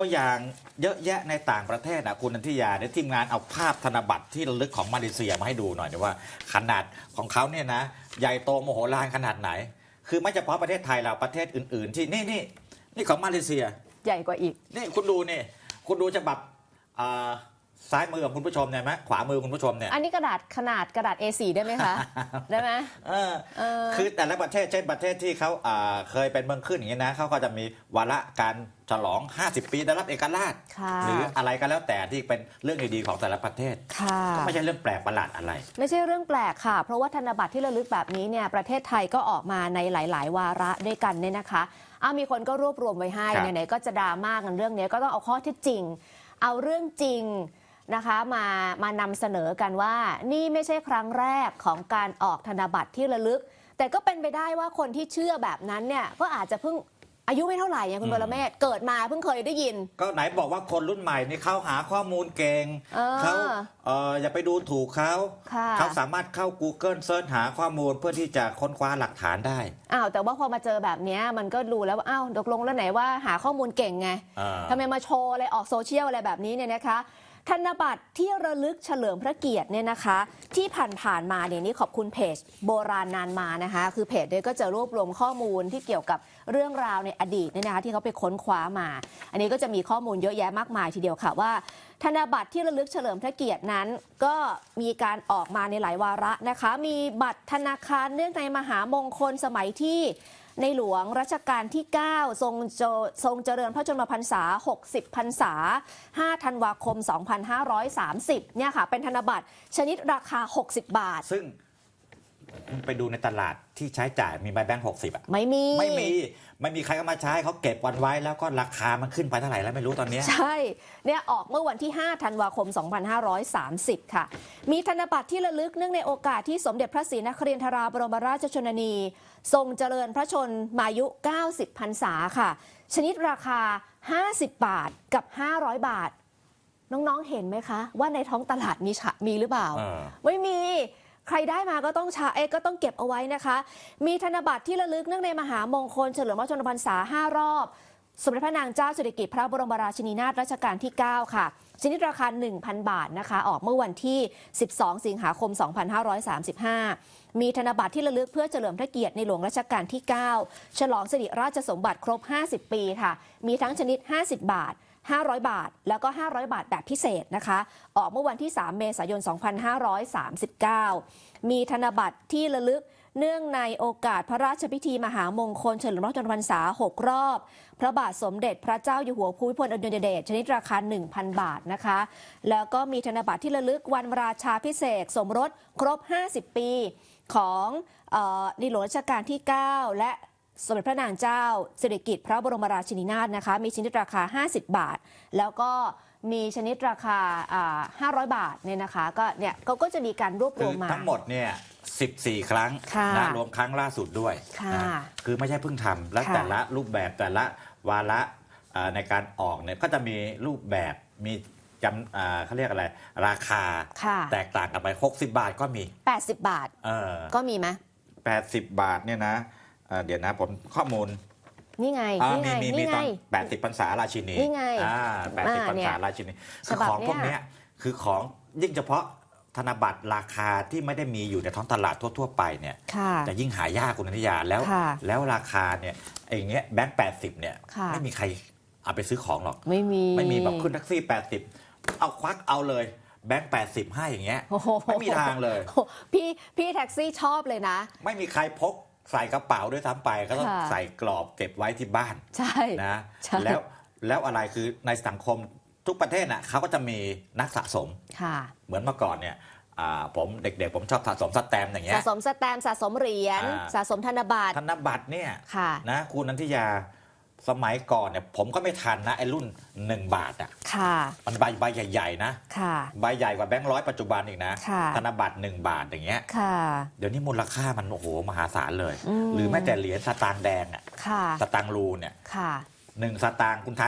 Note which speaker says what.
Speaker 1: ตัวอย่างเยอะแยะในต่างประเทศนะคุณนันทิยาเนี่ยทีมงานเอาภาพธนบัตรที่ระลึกของมาเลเซียมาให้ดูหน่อยนะว่า ขนาดของเขาเนี่ยนะ ใหญ่โตโมโหลานขนาดไหน คือไม่เฉพาะประเทศไทยเราประเทศอื่น ๆ ที่นี่นี่นี่ของมาเลเซีย
Speaker 2: ใหญ่กว่าอีก
Speaker 1: นี่คุณดูนี่ คุณดูฉบับอ่า ซ้ายมือของคุณผู้ชมเนี่ยไหมขวามือคุณผู้ชมเนี่ย
Speaker 2: อันนี้กระดาษขนาดกระดาษ A4 ได้ไหมคะ ได้ไหม
Speaker 1: เออ
Speaker 2: เออ
Speaker 1: คือแต่ละประเทศเช่นประเทศที่เขาอ่าเคยเป็นเมืองขึ้นอย่างนี้นะเขาก็จะมีวาระการฉลอง 50 ปีได้รับเอกราช
Speaker 2: ค่ะ
Speaker 1: หรืออะไรก็แล้วแต่ที่เป็นเรื่องดีๆของแต่ละประเทศ
Speaker 2: ค่ะ
Speaker 1: ก็ไม่ใช่เรื่องแปลกประหลาดอะไร
Speaker 2: ไม่ใช่เรื่องแปลกค่ะ เพราะว่าธนบัตรที่ระลึกแบบนี้เนี่ยประเทศไทยก็ออกมาในหลาย ๆ วาระด้วยกันเนี่ยนะคะเอามีคนก็รวบรวมไว้ให้
Speaker 1: ครับ
Speaker 2: ไหนๆก็จะดราม่ากันเรื่องนี้ก็ต้องเอาข้อเท็จจริง เอาเรื่องจริง นะคะมามานำเสนอกันว่านี่ไม่ใช่ครั้งแรกของการออกธนบัตรที่ระลึก แต่ก็เป็นไปได้ว่าคนที่เชื่อแบบนั้นเนี่ยก็อาจจะเพิ่งอายุไม่เท่าไหร่อย่างคุณ
Speaker 1: อืม
Speaker 2: บรเมศเกิดมาเพิ่งเคยได้ยิน
Speaker 1: ก็ไหนบอกว่าคนรุ่นใหม่นี่เขาหาข้อมูลเก่ง
Speaker 2: เออ
Speaker 1: เขาเอออย่าไปดูถูกเขา
Speaker 2: ค่ะ
Speaker 1: เขาสามารถเข้า Google เสิร์ชหาข้อมูลเพื่อที่จะค้นคว้าหลักฐานได้
Speaker 2: อ้าวแต่ว่าพอมาเจอแบบเนี้ยมันก็รู้แล้วว่าอ้าวตกลงแล้วไหนว่าหาข้อมูลเก่งไง
Speaker 1: อ่า
Speaker 2: ทำไมมาโชว์อะไรออกโซเชียลอะไรแบบนี้เนี่ยนะคะ ธนบัตรที่ระลึกเฉลิมพระเกียรติเนี่ยนะคะ ที่ผ่านๆมาเนี่ยนี่ขอบคุณเพจโบราณนานมานะคะ คือเพจเนี่ยก็จะรวบรวมข้อมูลที่เกี่ยวกับเรื่องราวในอดีตเนี่ยนะคะที่เขาไปค้นคว้ามา อันนี้ก็จะมีข้อมูลเยอะแยะมากมายทีเดียวค่ะว่า ธนบัตรที่ระลึกเฉลิมพระเกียรตินั้น ก็มีการออกมาในหลายวาระนะคะ มีบัตรธนาคารเนื่องในมหามงคลสมัยที่ ในหลวงรัชกาลที่ 9 ทรงทรงเจริญพระชนมพรรษา 60 พรรษา 5 ธันวาคม 2530 เนี่ยค่ะ เป็นธนบัตรชนิดราคา 60 บาท
Speaker 1: ซึ่ง ไปดูในตลาดที่ใช้จ่ายมีใบแบงค์หกสิบอะ
Speaker 2: ไม่มี
Speaker 1: ไม่มีไม่มีใครเอามาใช้เขาเก็บวันไว้แล้วก็ราคามันขึ้นไปเท่าไหร่แล้วไม่รู้ตอนเนี้ย
Speaker 2: ใช่ เนี่ยออกเมื่อวันที่ 5 ธันวาคม 2530 ค่ะ มีธนบัตรที่ระลึกเนื่องในโอกาสที่สมเด็จพระศรีนครินทราบรมราชชนนี ทรงเจริญพระชนมายุ 90พรรษาค่ะ ชนิดราคา 50 บาทกับ 500 บาท น้องๆเห็นไหมคะ ว่าในท้องตลาดมีฉะมีหรือเปล่า
Speaker 1: เออ
Speaker 2: ไม่มี ใครได้มาก็ต้องใช้เอก็ต้องเก็บเอาไว้นะคะ มีธนบัตรที่ระลึกเนื่องในมหามงคลเฉลิมพระชนมพรรษา5รอบ สมเด็จพระนางเจ้าสิริกิติ์พระบรมราชินีนาถรัชกาลที่ 9 ค่ะชนิดราคา 1,000 บาทนะคะ ออกเมื่อวันที่ 12 สิงหาคม 2535 มีธนบัตรที่ระลึกเพื่อเฉลิมพระเกียรติในหลวงรัชกาลที่ 9 ฉลองสิริราชสมบัติครบ 50 ปีค่ะ มีทั้งชนิด 50 บาท 500 บาท แล้วก็ 500 บาทแบบพิเศษนะคะ ออกเมื่อวันที่ 3 เมษายน 2539 มีธนบัตรที่ระลึกเนื่องในโอกาสพระราชพิธีมหามงคลเฉลิมพระชนมพรรษา 6 รอบ พระบาทสมเด็จพระเจ้าอยู่หัวภูมิพลอดุลยเดชชนิดราคา 1,000 บาทนะคะ แล้วก็มีธนบัตรที่ระลึกวันราชาพิเศษสมรสครบ 50 ปีของออในหลวงรัชกาลที่ 9 และ สมเด็จพระนางเจ้าสิริกิติ์พระบรมราชินีนาถนะคะ มีชนิดราคา 50 บาท แล้วก็มีชนิดราคาอ่า500 บาทเนี่ยนะคะ ก็เนี่ยเขาก็จะมีการรวบร
Speaker 1: คื
Speaker 2: ว
Speaker 1: อ
Speaker 2: มมา
Speaker 1: ทั้งหมดเนี่ย14 ครั้ง
Speaker 2: ค่ะ
Speaker 1: นะรวมครั้งล่าสุดด้วย
Speaker 2: ค่ะ
Speaker 1: นะคือไม่ใช่เพิ่งทำและ
Speaker 2: ค่ะ
Speaker 1: แต่ละรูปแบบแต่ละวาระอ่าในการออกเนี่ยก็จะมีรูปแบบมีจำอ่าเขาเรียกอะไร ราคา
Speaker 2: ค่ะ
Speaker 1: แตกต่างกันไป 60 บาทก็มี
Speaker 2: 80 บาท
Speaker 1: เออ
Speaker 2: ก็มีไหม
Speaker 1: 80 บาทเนี่ยนะ เอ่อเดี๋ยวนะผมข้อมูล
Speaker 2: นี่ไง
Speaker 1: อ่า
Speaker 2: นี่
Speaker 1: มี
Speaker 2: ไง
Speaker 1: มีมี
Speaker 2: นี่
Speaker 1: ต
Speaker 2: ไง
Speaker 1: อน80พรรษาราชินี
Speaker 2: นี่ไง
Speaker 1: อ่า
Speaker 2: อ่า
Speaker 1: 80พรร
Speaker 2: เนี่
Speaker 1: ษายราชินีคือ
Speaker 2: ฉบับ
Speaker 1: ของพวก
Speaker 2: เนี่ย
Speaker 1: เนี้ยคือของยิ่งเฉพาะธนบัตรราคาที่ไม่ได้มีอยู่ในท้องตลาดทั่ว ๆ ไปเนี่ย
Speaker 2: ค่ะ
Speaker 1: จะยิ่งหายากคุณอนิยาแล้ว
Speaker 2: ค่ะ
Speaker 1: แล้วราคาเนี่ยไอ้เงี้ยแบงค์แปดสิบเนี่ย
Speaker 2: ค่ะ
Speaker 1: ไม่มีใครเอาไปซื้อของหรอก
Speaker 2: ไม่มี
Speaker 1: ไม่มีแบบขึ้นแท็กซี่ 80 เอาควักเอาเลย แบงค์80 ให้อย่างเงี้ย
Speaker 2: โอ้โห
Speaker 1: ไม่มีทางเลย
Speaker 2: โอ้พี่พี่แท็กซี่ชอบเลยนะ
Speaker 1: ไม่มีใครพก ใส่กระเป๋าด้วยซ้ำไปก็ต้อง
Speaker 2: ค่ะ
Speaker 1: ใส่กรอบเก็บไว้ที่บ้าน
Speaker 2: ใช่
Speaker 1: นะ
Speaker 2: ใช่
Speaker 1: แล้วแล้วอะไรคือในสังคมทุกประเทศน่ะเขาก็จะมีนักสะสม
Speaker 2: ค่ะ
Speaker 1: เหมือนเมื่อก่อนเนี่ยอ่าผมเด็กๆ ผมชอบสะสมสแตมป์อย่างเงี้
Speaker 2: สะ
Speaker 1: ย
Speaker 2: สมสแตมป์สะสมเหรียญ
Speaker 1: อ่า
Speaker 2: สะสมธนบัตร
Speaker 1: ธนบัตรเนี่ย
Speaker 2: ค่ะ
Speaker 1: นะคุณนันทิยา สมัยก่อนเนี่ยผมก็ไม่ทันนะไอ้รุ่น 1 บาทอะ
Speaker 2: ค่ะ
Speaker 1: มันใบใบใหญ่ๆนะ
Speaker 2: ค่ะ
Speaker 1: ใบใหญ่กว่าแบงค์ร้อยปัจจุบันอีกนะ
Speaker 2: ค่ะ
Speaker 1: ธนบัตร 1 บาทอย่างเงี้ย
Speaker 2: ค่ะ
Speaker 1: เดี๋ยวนี้มูลค่ามันโอ้โหมหาศาลเลย
Speaker 2: อืม
Speaker 1: หรือแม้แต่เหรียญสตางค์แดงอะ
Speaker 2: ค่ะ
Speaker 1: สตางค์รูเนี่ย
Speaker 2: ค่ะ
Speaker 1: หนึ่งสตางค์คุณทัน